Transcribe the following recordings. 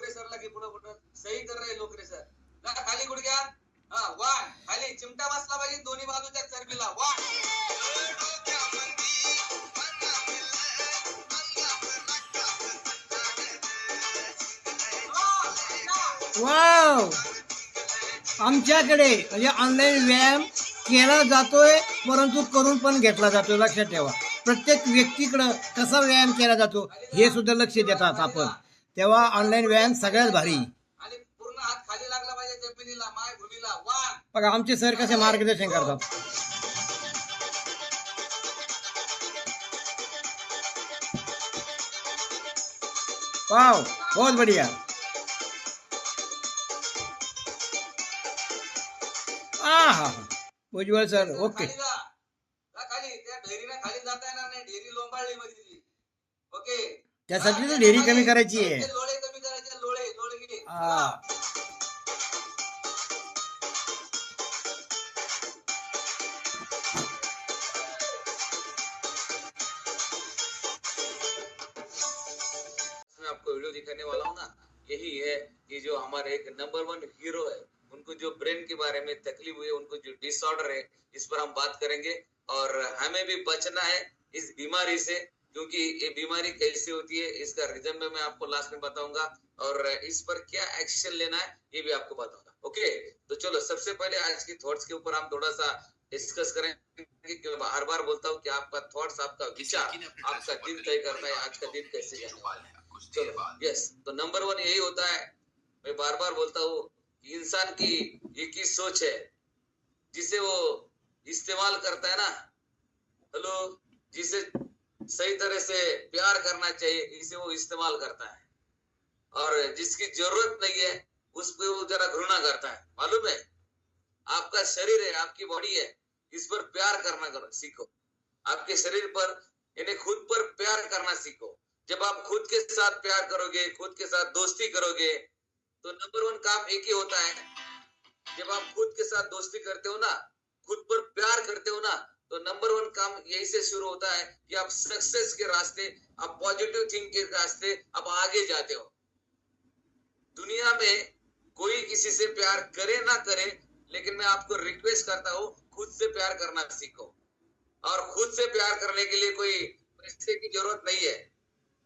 लोकरे सरला की पुढं पुढं? सही कर रे लोकरे सर जा खाली गुडघ्या. हा वाट खाली. चिमटा बसला पाहिजे दोन्ही बाजूच्या चरबीला. वाट वाव! आमच्याकडे म्हणजे ऑनलाईन व्यायाम केला जातोय परंतु करून पण घेतला जातोय. लक्षात ठेवा. प्रत्येक व्यक्तीकडं कसा व्यायाम केला जातो हे सुद्धा लक्ष देतात आपण. तेव्हा ऑनलाईन व्यायाम सगळ्यात भारी. आणि पूर्ण हात खाली लागला पाहिजे जमिनीला माय भूमीला वन बघा आमचे सर कसे मार्गदर्शन करतात. वाव बहुत बढ़िया. हा हा उज्ज्वल सर ओके त्यासाठी तर ढेरी कमी करायची आहे. लोळे कमी करायचे लोळे लोळे गेले हा. आपको वीडियो दिखाने वाला हूँ ना यही है कि जो हमारे एक नंबर वन हीरो है उनको जो ब्रेन के बारे में तकलीफ़ हुई है उनको जो डिसऑर्डर है इस पर हम बात करेंगे। और हमें भी बचना है इस बीमारी से। क्योंकि ये बीमारी कैसे होती है इसका रीजन में मैं आपको लास्ट में बताऊँगा और इस पर क्या एक्शन लेना है ये भी आपको बताऊँगा ओके तो चलो सबसे पहले आज की थॉट्स के ऊपर हम थोड़ा सा डिस्कस करेंगे क्योंकि हर बार बोलता हूँ कि आपका थॉट्स आपका विचार आपका दिन तय करता है आज का दिन कैसे जाने वाला है। चलो यस तो नंबर वन यही होता है मैं बार बार बोलता हूँ इंसान की एक ही सोच है जिसे वो इस्तेमाल करता है ना हेलो जिसे सही तरह से प्यार करना चाहिए, इसे वो इस्तेमाल करता है। और जिसकी ज़रूरत नहीं है उस पर वो जरा घृणा करता है। मालूम है? आपका शरीर है, आपकी बॉडी है, इस पर प्यार करना करो, सीखो। आपके शरीर पर, यानी खुद पर प्यार करना सीखो। जब आप खुद के साथ प्यार करोगे, खुद के साथ दोस्ती करोगे तो नंबर वन काम एक ही होता है। जब आप खुद के साथ दोस्ती करते हो ना, खुद पर प्यार करते हो ना तो नंबर वन काम यही से शुरू होता है कि आप सक्सेस के रास्ते, आप पॉजिटिव थिंक के रास्ते आप आगे जाते हो। दुनिया में कोई किसी से प्यार करे ना करे, लेकिन मैं आपको रिक्वेस्ट करता हूँ, खुद से प्यार करना सीखो। और खुद से प्यार करने के लिए कोई पैसे की ज़रूरत नहीं है।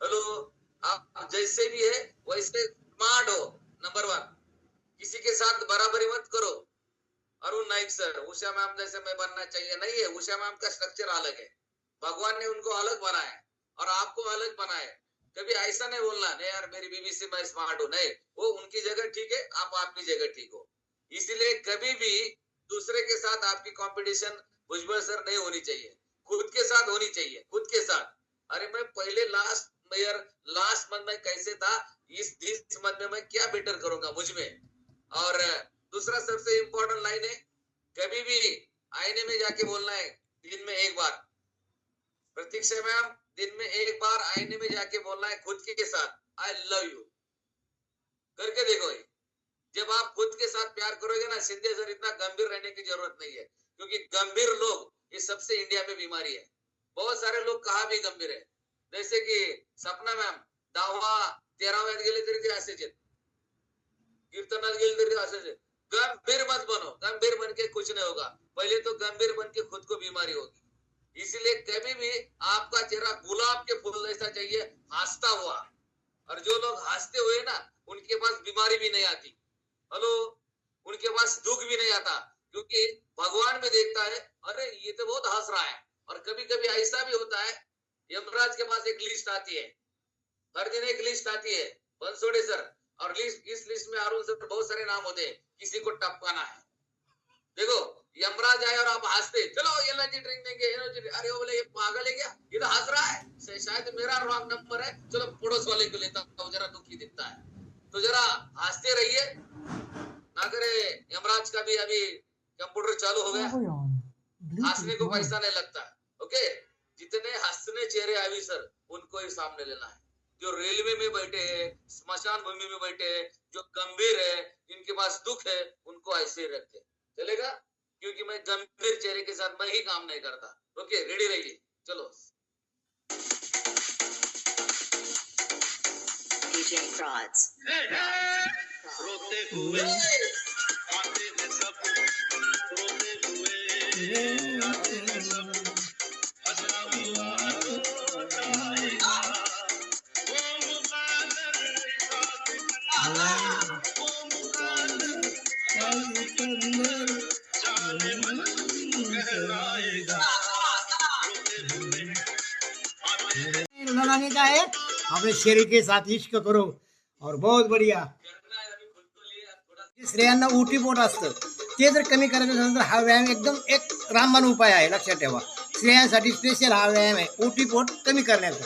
हेलो, आप जैसे भी है, वैसे स्मार्ट हो नंबर वन किसी के साथ बराबरी मत करो। अरुण नाइक सर, उषा मैम जैसे मैं बनना चाहिए। नहीं है, उषा मैम का स्ट्रक्चर अलग है। भगवान ने उनको अलग बनाया और आपको अलग बनाया कभी ऐसा नहीं बोलना, नहीं यार, मेरी बीबी से मैं स्मार्ट हूँ। नहीं, वो उनकी जगह ठीक है, आप आपकी जगह ठीक हो। इसीलिए कभी भी दूसरे के साथ आपकी कंपटीशन भुजबल सर नहीं होनी चाहिए। खुद के साथ होनी चाहिए, खुद के साथ। अरे, मैं पहले लास्ट मेयर लास्ट मंथ में कैसे था, इस मंथ में मैं क्या बेटर करूँगा मुझमें? और दूसरा सबसे इम्पोर्टेंट लाइन है, कभी भी आईने में जाके बोलना है, दिन में एक बार। प्रतीक्षा मैम, दिन में एक बार आईने में जाके बोलना है खुद के साथ आई लव यू करके देखो ये। जब आप खुद के साथ प्यार करोगे ना, सिंधे सर इतना गंभीर रहने की ज़रूरत नहीं है, क्योंकि गंभीर लोग, ये सबसे इंडिया में बीमारी है। बहुत सारे लोग कहा भी गंभीर है। जैसे की सपना मॅम दहावा तेराव्यात गेले तरी ते असेच आहेत कीर्तनात गेले तरी असेच आहेत गंभीर मत बनो। गंभीर बन के कुछ नहीं होगा। पहले तो गंभीर बन के खुद को बीमारी होगी। इसीलिए कभी भी आपका चेहरा गुलाब के फूल जैसा चाहिए, हंसता हुआ। और जो लोग हँसते हुए ना, उनके पास बीमारी भी नहीं आती। हेलो? उनके पास दुख भी नहीं आता। क्योंकि भगवान में देखता है, अरे, ये तो बहुत हंस रहा है। और कभी कभी ऐसा भी होता है, यमराज के पास एक लिस्ट आती है। हर दिन एक लिस्ट आती है। बंसोड़े सर और लिस्ट इस लिस्ट में अरुण सर बहुत सारे नाम होते हैं। किसी को टपकाना है। देखो यमराज आए और आप हँसते चलो एनर्जी ड्रिंक देंगे एनर्जी अरे वो बोले ये पागल है क्या? ये तो हंस रहा है। शायद- मेरा रॉन्ग नंबर है। चलो पड़ोस वाले को लेता हूँ। जरा दुखी दिखता है। तो जरा हँसते रहिए। ना करे यमराज का भी अभी कंप्यूटर चालू हो गया। हंसने को पैसा नहीं लगता। ओके जितने हंसने चेहरे आवी सर उनको ही सामने लेना है। जो रेलवे में बैठे हैं स्मशान भूमि में बैठे हैं जो गंभीर है जिनके पास दुख है उनको ऐसे ही रखते चलेगा? क्योंकि मैं गंभीर चेहरे के साथ मैं ही काम नहीं करता। ओके रेडी रहिए। चलो। हुए रोते हुए अपने शरीर के साथ इश्क करो और बहुत बढ़िया। स्त्रियांना उटी पोट असतं। ते जर कमी करायचं असेल तर हा व्यायाम एकदम एक रामबाण उपाय आहे लक्षात ठेवा. स्त्रियांसाठी स्पेशल हा व्यायाम आहे उटी पोट कमी करण्याचा.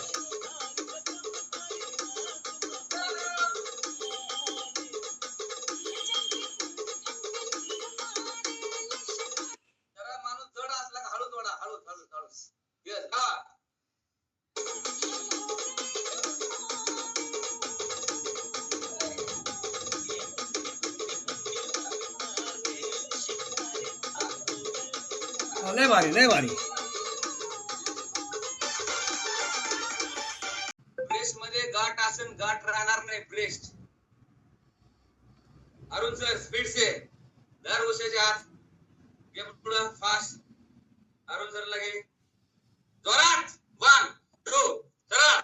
लय भारी लय भारी. ब्रेस्टमध्ये गाठ असेल गाठ राहणार नाही ब्रेस्ट अरुण सर स्पीड से. दर उशाच्या आत घे पुढं फास्ट अरुण सर लगे. जोरात. वन टू चला.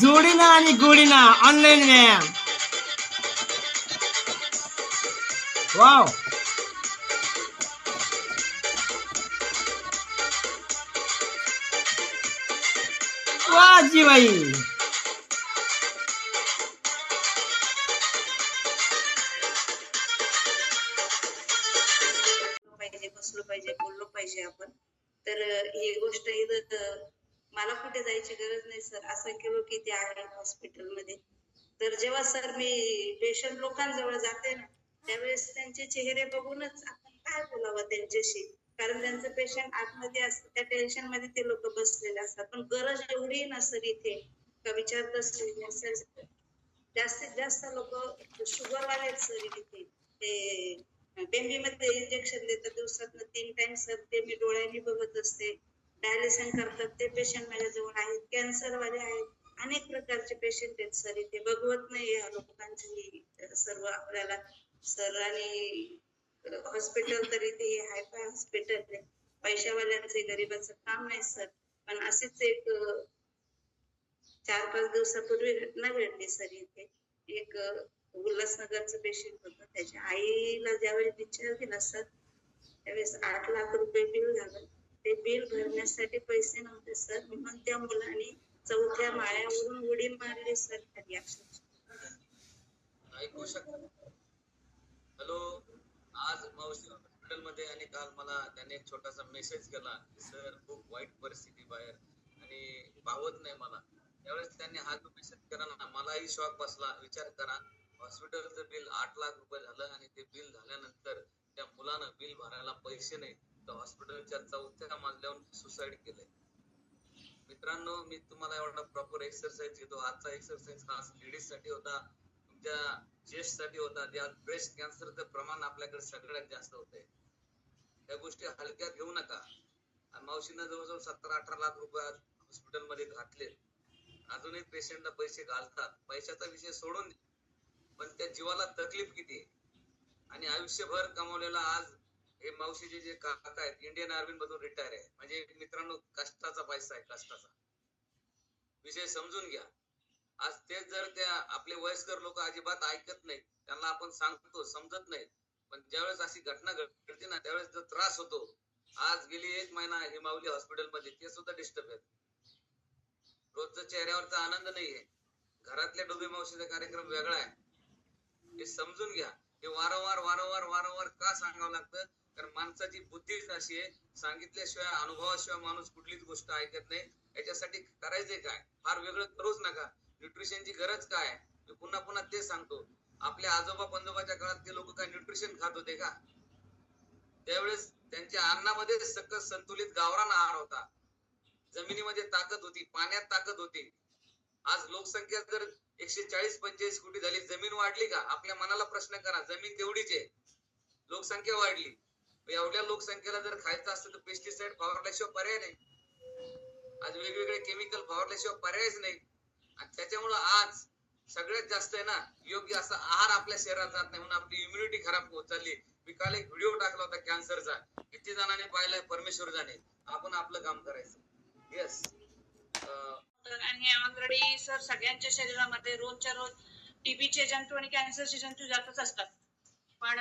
जोडीना आणि गोडीना ऑनलाईन व्यायाम वाव वा पाहिजे बसलो पाहिजे बोललो पाहिजे आपण. तर अं, ही गोष्ट इथं अं, मला कुठे जायची गरज नाही सर. असंख्य लोक इथे आहेत हॉस्पिटलमध्ये. तर जेव्हा सर मी पेशंट लोकांजवळ जाते ना त्यावेळेस त्यांचे चेहरे बघूनच आपण काय बोलावं त्यांच्याशी? कारण त्यांचं पेशंट आतमध्ये असतं त्या टेन्शनमध्ये ते लोक बसलेले असतात. पण गरज एवढी ना सर इथे का विचारत नाही जास्तीत जास्त लोक शुगर वाले सर इथे. ते बेंबीमध्ये इंजेक्शन देतात दिवसात तीन टाइम सर ते मी डोळ्यांनी बघत असते. डायलिसन करतात ते पेशंट माझ्याजवळ आहेत. कॅन्सर वाले आहेत. अनेक प्रकारचे पेशंट आहेत सर इथे. बघवत नाही या लोकांची सर्व आपल्याला. सर आणि हॉस्पिटल तर इथे हायफाय हॉस्पिटल आहे. पैशावाल्यांचे गरिबाचं काम नाही सर. पण असेच एक चार पाच दिवसापूर्वी घटना घडली सर इथे. एक उल्हासनगरचं पेशंट होतं. त्याच्या आईला ज्यावेळेस डिस्चार्ज दिला सर त्यावेळेस आठ लाख रुपये बिल झालं. ते बिल भरण्यासाठी पैसे नव्हते सर. म्हणून त्या मुलाने चौथ्या माळ्यावरून उडी मारली सर खाली अक्षरशः ऐकू शकता? हॅलो? आज मावशी हॉस्पिटलमध्ये आणि काल मला त्याने एक छोटासा मेसेज केला की सर खूप वाईट परिस्थिती बाहेर आणि पावत नाही मला. त्यावेळेस त्यांनी हा जो मेसेज केला ना मलाही शॉक बसला. विचार करा. हॉस्पिटलचं बिल आठ लाख रुपये झालं आणि ते बिल झाल्यानंतर त्या मुलानं बिल भरायला पैसे नाही तर हॉस्पिटलच्या चौथ्या मजल्यावर सुसाईड केलंय. मित्रांनो मी तुम्हाला एवढा प्रॉपर एक्सरसाइज घेतो आजचा एक्सरसाइज खास लेडीजसाठी होता. ज्या चेस्टसाठी होता त्या ब्रेस्ट कॅन्सरचं प्रमाण आपल्याकडे सगळ्यात जास्त होते त्या गोष्टी हलक्यात घेऊ नका. मावशीनं जवळजवळ सतरा अठरा लाख रुपये हॉस्पिटलमध्ये घातले. अजूनही पेशंटला पैसे घालतात. पैशाचा विषय सोडून दे. पण त्या जीवाला तकलीफ किती आणि आयुष्यभर कमवलेला आज हे मावशीचे जे काका आहेत इंडियन आर्मी मधून रिटायर आहे. म्हणजे मित्रांनो कष्टाचा पैसा आहे कष्टाचा. विषय समजून घ्या. आज तेच जर त्या आपले वयस्कर लोक अजिबात ऐकत नाही त्यांना आपण सांगतो समजत नाही पण ज्यावेळेस अशी घटना घडते ना त्यावेळेस जो त्रास होतो आज गेली एक महिना हे माऊली हॉस्पिटलमध्ये ते सुद्धा डिस्टर्ब आहेत. रोजचा चेहऱ्यावरचा आनंद नाहीये. घरातल्या डोबे मावशीचा कार्यक्रम वेगळा आहे. हे समजून घ्या. हे वारंवार वारंवार वारंवार का सांगावं लागतं? कारण माणसाची बुद्धीच अशी आहे. सांगितल्याशिवाय अनुभवाशिवाय माणूस कुठलीच गोष्ट ऐकत नाही. याच्यासाठी करायचंय काय? फार वेगळं करूच नका. न्यूट्रिशनची गरज काय मी पुन्हा पुन्हा ते सांगतो. आपल्या आजोबा पंजोबाच्या काळात ते लोक काय न्यूट्रिशन खात होते का? त्यावेळेस त्यांच्या अन्नामध्ये सकस संतुलित गावरान आहार होता. जमिनीमध्ये ताकद होती पाण्यात ताकद होती. आज लोकसंख्या जर एकशे चाळीस पंचेचाळीस कोटी झाली जमीन वाढली का? आपल्या मनाला प्रश्न करा जमीन तेवढीच आहे. लोकसंख्या वाढली. एवढ्या लोकसंख्येला जर खायचं असतं तर पेस्टिसाइड फवारल्याशिवाय पर्याय नाही. आज वेगवेगळे केमिकल फवारल्याशिवाय पर्यायच नाही. आणि त्याच्यामुळं आज सगळ्यात जास्त आहे ना योग्य असा आहार आपल्या शरीरात जात नाही म्हणून आपली इम्युनिटी खराब होत चालली. मी काल एक व्हिडिओ टाकला होता कॅन्सरचा किती जणांनी पाहिलाय? परमेश्वर जाणे आपण आपलं काम करायचं. येस आणि ऑलरेडी सर सगळ्यांच्या शरीरामध्ये रोजच्या रोज टीबीचे जंतू आणि कॅन्सरचे जंतू जातच असतात. पण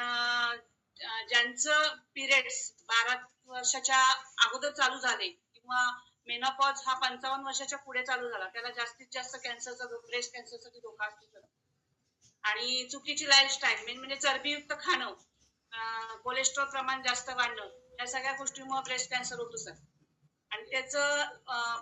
ज्यांचं पिरियड्स बारा वर्षाच्या अगोदर चालू झाले किंवा मेनोपॉज हा पंचावन्न वर्षाच्या पुढे चालू झाला. त्याला जास्तीत जास्त कॅन्सरचा ब्रेस्ट कॅन्सरसाठी धोका असतो आणि चुकीची लाईफस्टाईल मेन म्हणजे चरबीयुक्त खाणं कोलेस्ट्रॉल प्रमाण जास्त वाढणं या सगळ्या गोष्टीमुळे ब्रेस्ट कॅन्सर होतो सर. आणि त्याचं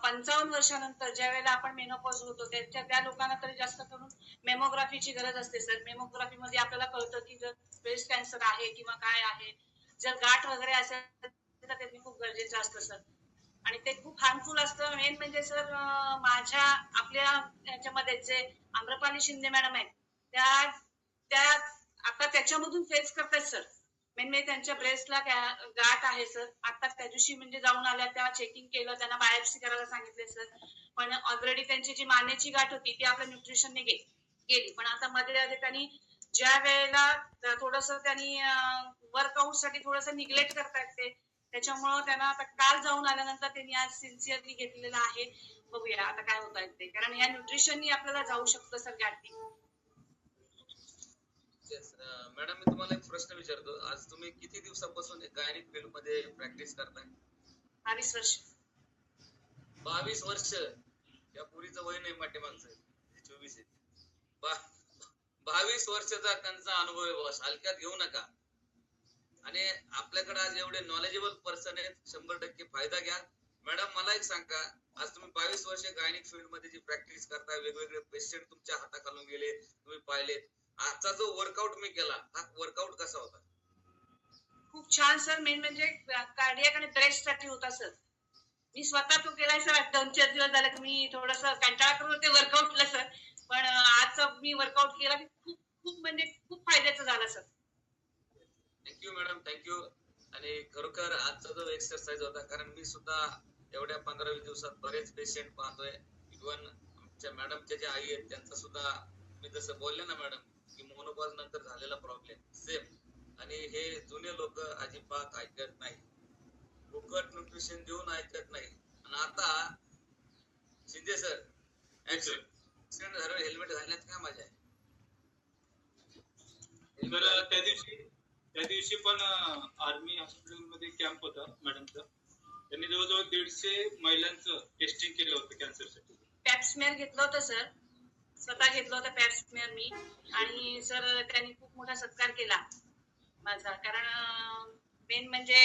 पंचावन्न वर्षानंतर ज्या वेळेला आपण मेनोपॉज होतो त्याच्या त्या लोकांना तरी जास्त करून मेमोग्राफीची गरज असते सर. मेमोग्राफी मध्ये आपल्याला कळतं की जर ब्रेस्ट कॅन्सर आहे किंवा काय आहे. जर गाठ वगैरे असेल तर ते खूप गरजेचं असतं सर. आणि ते खूप हार्मफुल असतं. मेन म्हणजे सर माझ्या आपल्या याच्यामध्ये जे आम्रपाली शिंदे मॅडम आहेत त्या त्या आता त्याच्यामधून फेस करतात सर मेन म्हणजे त्यांच्या ब्रेस्टला गाठ आहे सर आता त्या दिवशी म्हणजे जाऊन आल्या तेव्हा चेकिंग केलं त्यांना बायोप्सी करायला सांगितले सर पण ऑलरेडी त्यांची जी मानेची गाठ होती ती आपल्या न्यूट्रिशनने गेली. पण आता मध्ये आधी त्यांनी ज्या वेळेला थोडस त्यांनी वर्कआउटसाठी थोडस निग्लेक्ट करतायत ते त्याच्यामुळं त्यांना आता काल जाऊन आल्यानंतर त्यांनी आज सिन्सिअरली घेतलेलं आहे. बघूया आता काय होत आहेत ते. कारण या न्यूट्रिशननी आपल्याला जाऊ शकतं सर गाठी मॅडम मी तुम्हाला एक प्रश्न विचारतो. आज तुम्ही किती दिवसापासून गायनिक फील्डमध्ये प्रॅक्टिस करताय? बावीस वर्ष. बावीस वर्ष? या पुरीचं वय नाही पाठीमागचं. हे चोवीस आहे. बावीस वर्षाचा त्यांचा अनुभव आहे बॉस. हलक्यात घेऊ नका. आणि आपल्याकडे आज एवढे नॉलेजेबल पर्सन आहेत शंभर टक्के फायदा घ्या. मॅडम मला एक सांगा आज तुम्ही बावीस वर्ष गायनिक फील्डमध्ये जी प्रॅक्टिस करताय वेगवेगळे पेशंट तुमच्या हाताखालून गेले तुम्ही पाहिले. आजचा जो वर्कआउट मी केला हा वर्कआउट कसा होता? खूप छान सर मेन म्हणजे कार्डियक आणि ब्रेस्टसाठी होता सर मी स्वतः तो केलाय सर दोन चार दिवस झाले की मी थोडस कंटाळा करून वर्कआउट ला सर पण आजचा मी वर्कआउट केला की खूप खूप म्हणजे खूप फायद्याचं झालं सर थँक्यू मॅडम थँक्यू आणि खरोखर आजचा जो एक्सरसाइज होता कारण मी सुद्धा एवढ्या पंधरा वीस दिवसात बरेच पेशंट पाहतोय. इव्हन आमच्या मॅडमच्या ज्या आई आहेत त्यांचा सुद्धा मी जसं बोलले ना मॅडम की मोनोपॉज नंतर झालेला प्रॉब्लेम सेम आणि हे जुने लोक अजिबात ऐकत नाही. फुकट न्यूट्रिशन देऊन ऐकत नाही. आणि आता शिंदे सर ऍक्सिडेंट झालं हेल्मेट घालण्यात काय मजा आहे? त्या दिवशी त्या दिवशी पण आर्मी हॉस्पिटलमध्ये कॅम्प होता मॅडमचा. त्यांनी जवळजवळ दीडशे महिलांचं टेस्टिंग केलं होतं कॅन्सरसाठी पॅप्समेअर घेतलं होतं सर स्वतः घेतलं होतं पॅप्समेअर मी. आणि सर त्यांनी खूप मोठा सत्कार केला माझा. कारण मेन म्हणजे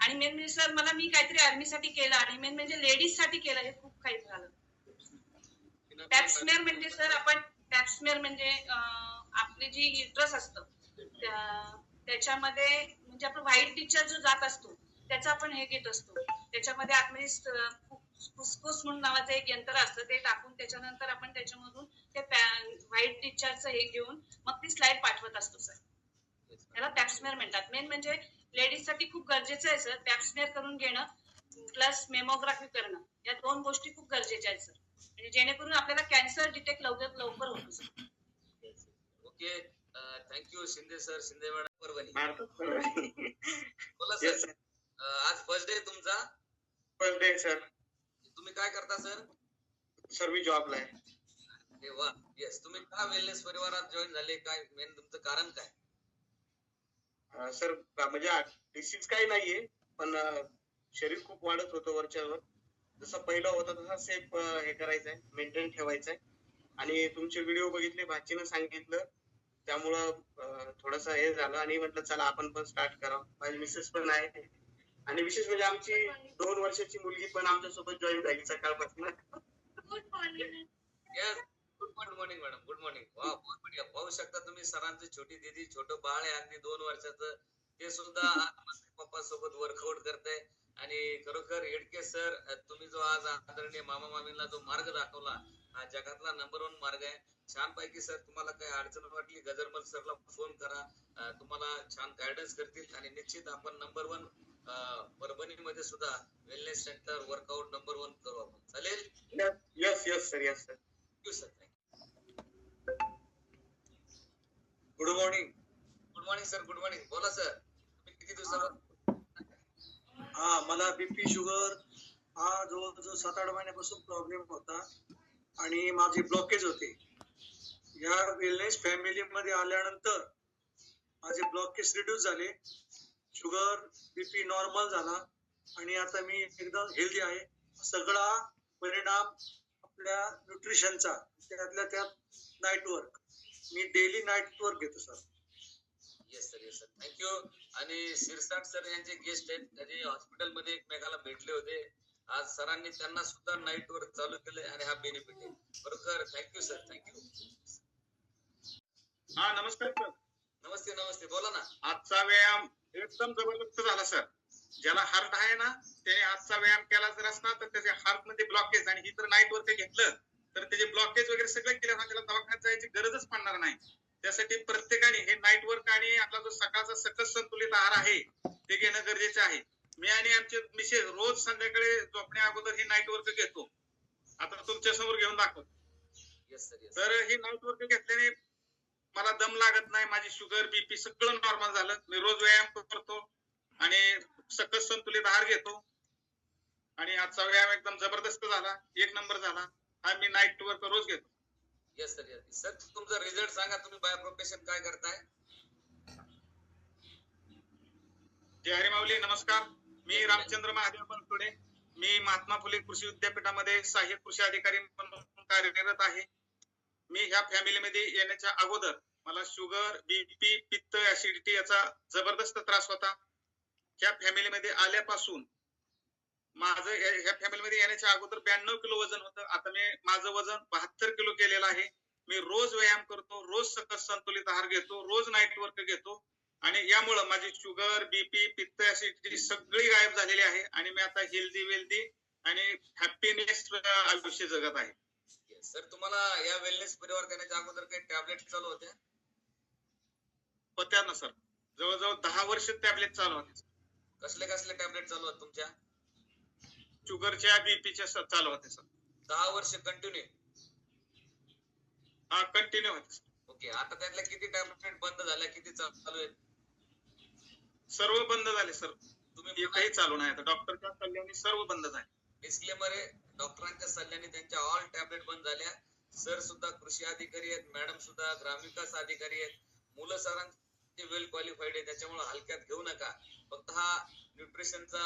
आणि मेन म्हणजे सर मला मी काहीतरी आर्मीसाठी केलं आणि मेन म्हणजे लेडीजसाठी केलं हे खूप काही झालं. पॅप्समेअर म्हणजे सर आपण पॅप्समेअर म्हणजे आपली जी युट्रस असतं त्याच्यामध्ये म्हणजे आपण व्हाईट टीचर जो जात असतो त्याचा आपण हे घेत असतो. त्याच्यामध्ये आतमध्ये फुसफुस म्हणून नावाचं एक यंत्र असतं ते टाकून त्याच्यानंतर आपण त्याच्यामधून ते व्हाईट टीचरचं हे घेऊन मग ती स्लाइड पाठवत असतो सर त्याला पॅप्समेअर म्हणतात. मेन म्हणजे लेडीजसाठी खूप गरजेचं आहे सर पॅप्समेअर करून घेणं प्लस मेमोग्राफी करणं. या दोन गोष्टी खूप गरजेच्या आहेत सर म्हणजे जेणेकरून आपल्याला कॅन्सर डिटेक्ट लवकर लवकर होतो sir okay thank you Shinde sir Shinde madam Parbhani. बोला सर आज फर्स्ट डे तुमचा? फर्स्ट डे सर तुम्ही काय करता सर सर मी जॉबला आहे. अरे वा. येस तुम्ही का वेलनेस परिवारात जॉईन झाले? काय मेन तुमचं कारण काय? अं, सर म्हणजे डिसीज काही नाहीये पण अं, शरीर खूप वाढत होतं वरच्यावर जसं पहिलं होतं तसं सेफ हे करायचंय मेंटेन ठेवायचंय. आणि तुमचे व्हिडिओ बघितले भाचीनं सांगितलं त्यामुळं थोडंसं हे झालं आणि म्हटलं चला आपण पण स्टार्ट करावं. माझी मिसेस पण आहे. आणि विशेष म्हणजे आमची दोन वर्षाची मुलगी पण आमच्यासोबत जॉईन झाली सकाळपासून. Yes good morning madam good morning वा बहुत बढिया. पाहू शकता तुम्ही सरांची छोटी दिदी छोटं बाळ आहे. अगदी दोन वर्षाचं. ते सुद्धा पप्पा सोबत वर्कआउट करते आणि खरोखर येडके सर तुम्ही जो आज आदरणीय मामा मामींना जो मार्ग दाखवला हा जगातला नंबर वन मार्ग आहे. छान पैकी सर तुम्हाला काही अडचण वाटली गजरमल सरला फोन करा. तुम्हाला छान गायडन्स करतील आणि निश्चित आपण नंबर वन परभणीमध्ये सुद्धा wellness centre workout number one करू आपण. चालेल? Yes yes sir yes sir thank you sir good morning good morning sir good morning बोला सर तुम्ही किती दिवसावर हा मला बीपी शुगर हा जवळजवळ सात आठ महिन्यापासून प्रॉब्लेम होता आणि माझे ब्लॉकेज होते. या वेलनेस फॅमिली मध्ये आल्यानंतर माझे ब्लॉकेज रिड्यूस झाले. शुगर बीपी नॉर्मल झाला. आणि आता मी एकदम हेल्दी आहे. सगळा परिणाम आपल्या न्यूट्रिशनचा त्यातल्या त्यात नाईट वर्क मी डेली नाईट वर्क घेतो sir yes sir yes sir thank you आणि शिरसाट सर यांचे गेस्ट आहेत. त्याचे हॉस्पिटलमध्ये एकमेकाला भेटले होते. आज सरांनी त्यांना सुद्धा नाईट वर्क चालू केले आणि हा बेनिफिट आहे. बरोबर. थँक्यू सर थँक्यू हा नमस्कार सर नमस्ते नमस्ते. बोला ना. आजचा व्यायाम एकदम जबरदस्त झाला सर ज्याला हार्ट आहे ना त्याने आजचा व्यायाम केला जर असला तर त्याच्या हार्टमध्ये ब्लॉकेज आणि ही जर नाईट वर ते घेतलं तर त्याचे ब्लॉकेज वगैरे सगळे केले ना त्याला दवाखान्यात जायची गरजच पडणार नाही. त्यासाठी प्रत्येकाने हे नाईट वर्क आणि आपला जो सकाळचा सकस संतुलित आहार आहे ते घेणं गरजेचं आहे. मी आणि आमचे मिसेस रोज संध्याकाळी झोपण्या अगोदर हे नाईट वर्क घेतो. आता तुमच्यासमोर घेऊन दाखवतो. तर हे नाईट वर्क घेतल्याने मला दम लागत नाही माझी शुगर बीपी सगळं नॉर्मल झालं. मी रोज व्यायाम करतो आणि सकस संतुलित आहार घेतो. आणि आजचा व्यायाम एकदम जबरदस्त झाला. एक नंबर झाला. हा मी नाईट वर्क रोज घेतो. येस सर येस सर तुमचा रिझल्ट सांगा. तुम्ही बाय प्रोफेशन काय करताय? जय हरी माऊली नमस्कार. मी रामचंद्र महादेव बनसोडे. मी महात्मा फुले कृषी विद्यापीठामध्ये सहाय्यक कृषी अधिकारी म्हणून कार्यरत आहे. मी ह्या फॅमिलीमध्ये येण्याच्या अगोदर मला शुगर बीपी पित्त ऍसिडिटी याचा जबरदस्त त्रास होता. ह्या फॅमिलीमध्ये आल्यापासून माझं ह्या फॅमिलीमध्ये येण्याच्या अगोदर ब्याण्णव किलो वजन होतं. आता मी माझं वजन बहात्तर किलो केलेलं आहे. मी रोज व्यायाम करतो रोज सकस संतुलित आहार घेतो रोज नाईट वर्क घेतो. आणि यामुळं माझी शुगर बीपी पित्त ऍसिडिटी सगळी गायब झालेली आहे. आणि मी आता हेल्दी वेल्दी आणि हॅपीनेस आयुष्य जगत आहे. सर तुम्हाला या वेलनेस परिवार करण्याच्या अगोदर काही टॅबलेट चालू होत्या? होत्या ना सर जवळजवळ दहा वर्ष टॅबलेट चालू होते कसले कसले टॅबलेट चालू आहेत तुमच्या? शुगरच्या बीपीच्या चालू होते सर. दहा वर्ष कंटिन्यू हा कंटिन्यू होते. ओके आता त्यातल्या किती टॅबलेट बंद झाल्या किती चालू आहेत? सर्व बंद झाले सर. तुम्ही एकही चालू नाही आता. डॉक्टरच्या सल्ल्याने सर्व बंद झाले. डिस्क्लेमर आहे डॉक्टरांच्या सल्ल्याने त्यांच्या ऑल टॅबलेट बंद झाल्या. सर सुद्धा कृषी अधिकारी आहेत मॅडम सुद्धा ग्रामविकास अधिकारी आहेत. मुलं सरांचे वेल क्वालिफाईड आहे त्याच्यामुळे हलक्यात घेऊ नका. फक्त हा न्यूट्रिशनचा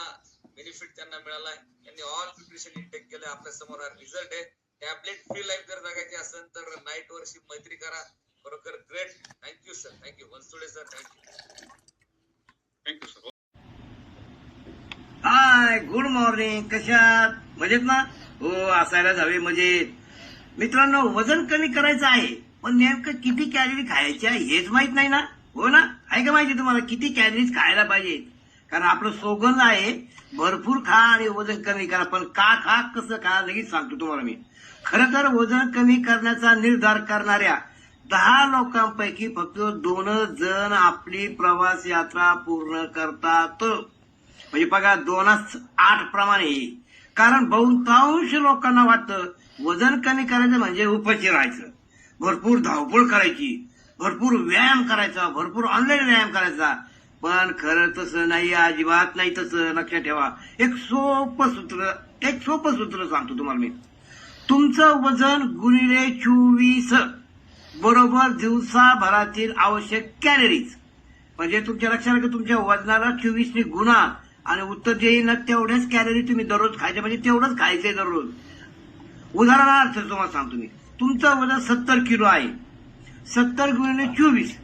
बेनिफिट त्यांना मिळालाय त्यांनी ऑल न्यूट्रिशन इंटेक केलं आपल्यासमोर हा रिझल्ट आहे. टॅबलेट फ्री लाईफ जर जगायची असेल तर नाईट वरशी मैत्री करा. खरोखर great thank you sir thank you Vansude sir thank you thank you sir hi good morning कशात मजेत ना? हो असायलाच हवे मजेत. मित्रांनो वजन कमी करायचं आहे पण नेमकं किती कॅलरी खायच्या हेच माहीत नाही ना? हो ना? आहे का माहिती तुम्हाला? किती कॅलरीज खायला पाहिजे? कारण आपलं सोगंद आहे भरपूर खा आणि वजन कमी करा. पण का खा कसं खा लगेच सांगतो तुम्हाला मी. खरं तर वजन कमी करण्याचा निर्धार करणाऱ्या दहा लोकांपैकी फक्त दोनच जण आपली प्रवास यात्रा पूर्ण करतात. म्हणजे बघा दोनच आठ प्रमाणे. कारण बहुतांश लोकांना वाटतं वजन कमी करायचं म्हणजे उपाशी राहायचं. भरपूर धावपळ करायची. भरपूर व्यायाम करायचा भरपूर ऑनलाईन व्यायाम करायचा. पण खरं तसं नाही अजिबात नाही तसं. लक्षात ठेवा. एक सोपं सूत्र एक सोपं सूत्र सांगतो तुम्हाला मी. तुमचं वजन गुणिले चोवीस. बरोबर दिवसाभरातील आवश्यक कॅलरीज म्हणजे तुमच्या लक्षात की तुमच्या वजनाला चोवीसने गुणा. आणि उत्तर जे येईल ना तेवढ्याच कॅलरी तुम्ही दररोज खायचे. म्हणजे तेवढंच खायचंय दररोज. उदाहरणार्थ तुम्हाला सांगतो मी. तुमचं वजन सत्तर किलो आहे. सत्तर गुणिले चोवीस.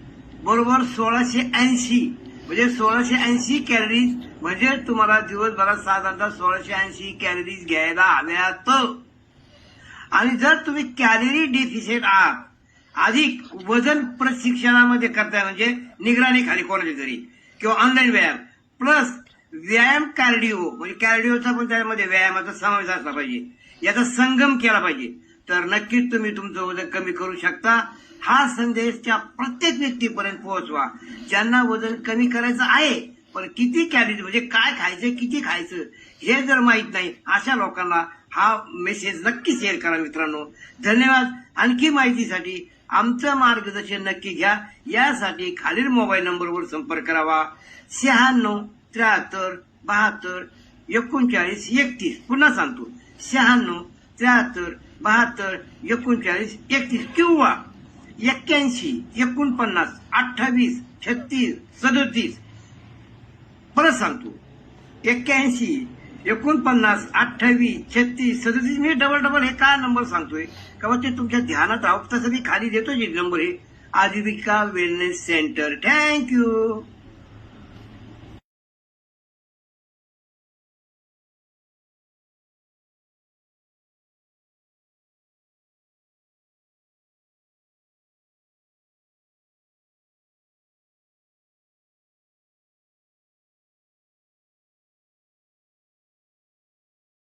बरोबर सोळाशे ऐंशी. म्हणजे सोळाशे ऐंशी कॅलरीज म्हणजे तुम्हाला दिवसभरात साधारणतः सोळाशे ऐंशी कॅलरीज घ्यायला हव्यात आणि जर तुम्ही कॅलरी डेफिसिट आहात अधिक वजन प्रशिक्षणामध्ये करताय म्हणजे निगराणी खाली कोणाची तरी किंवा ऑनलाईन व्यायाम प्लस व्यायाम कार्डिओ म्हणजे कार्डिओचा पण त्यामध्ये व्यायामाचा समावेश असला पाहिजे. याचा संगम केला पाहिजे. तर नक्कीच तुम्ही तुमचं वजन कमी करू शकता. हा संदेश त्या प्रत्येक व्यक्तीपर्यंत पोहोचवा. ज्यांना वजन कमी करायचं आहे पण किती कॅलरीज म्हणजे काय खायचं किती खायचं हे जर माहीत नाही अशा लोकांना हा मेसेज नक्की शेअर करा मित्रांनो. धन्यवाद. आणखी माहितीसाठी आमचं मार्गदर्शन नक्की घ्या. यासाठी खालील मोबाईल नंबरवर संपर्क करावा. शहाण्णव त्र्याहत्तर बहात्तर एकोणचाळीस एकतीस. पुन्हा सांगतो. शहाण्णव त्र्याहत्तर बहात्तर एकोणचाळीस एकतीस किंवा एक्क्याऐंशी एकोणपन्नास अठ्ठावीस छत्तीस सदतीस. परत सांगतो. एक्क्याऐंशी एकोणपन्नास अठ्ठावीस छत्तीस सदतीस. मी डबल डबल हे काय नंबर सांगतोय? का ते तुमच्या ध्यानात आहोत? तसं मी खाली देतो जे नंबर हे. आजीविका वेलनेस सेंटर थँक्यू